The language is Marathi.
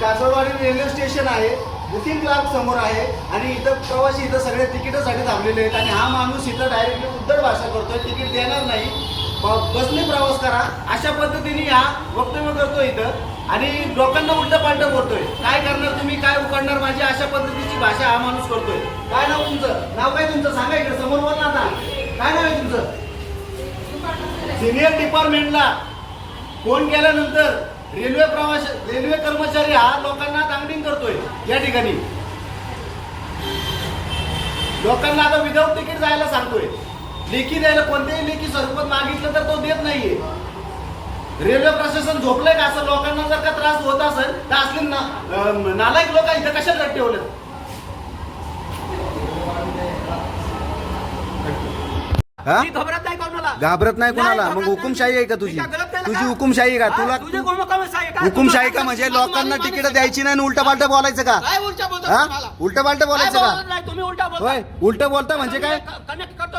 कासरवाडी रेल्वे स्टेशन आहे बुकिंग क्लार्क समोर आहे आणि इथं प्रवासी इथं सगळे तिकीटासाठी थांबलेले आहेत आणि हा माणूस इथं डायरेक्टली उद्धट भाषा करतोय तिकीट देणार नाही. बसने प्रवास करा. अशा पद्धतीने हा वक्तव्य करतोय इथं आणि लोकांना उलट पालट बोलतोय. काय करणार तुम्ही? काय उकडणार माझी? अशा पद्धतीची भाषा हा माणूस करतोय. काय नाव तुमचं? नाव काय तुमचं? सांगा इकडे समोर बोल ना आता. काय नाव आहे तुमचं? सिनियर डिपार्टमेंटला फोन केल्यानंतर रेल्वे प्रवास रेल्वे कर्मचारी हा लोकांना दांगडिंग करतोय या ठिकाणी. लोकांना आता विदाऊट तिकीट जायला सांगतोय. लेखी द्यायला कोणत्याही लेखी स्वरूपात मागितलं तर तो देत नाहीये. रेल्वे प्रशासन झोपलंय का असं लोकांना जर का त्रास होत असेल तर असले ना नालायक लोक इथं कशाला ठेवलं हा? मी घबरत नाही कोणाला. घाबरत नाही कोणाला? नाही, मग हुकुमशाही आहे का. तुझी? तुझी? हुकुमशाही आहे का? तुला हुकुमशाही का? म्हणजे लोकांना तिकीट द्यायची नाही उलट पालट बोलायचं का? हा? उलट पालट बोलायचं का? उलटा बोलता. होय उलट बोलता म्हणजे काय?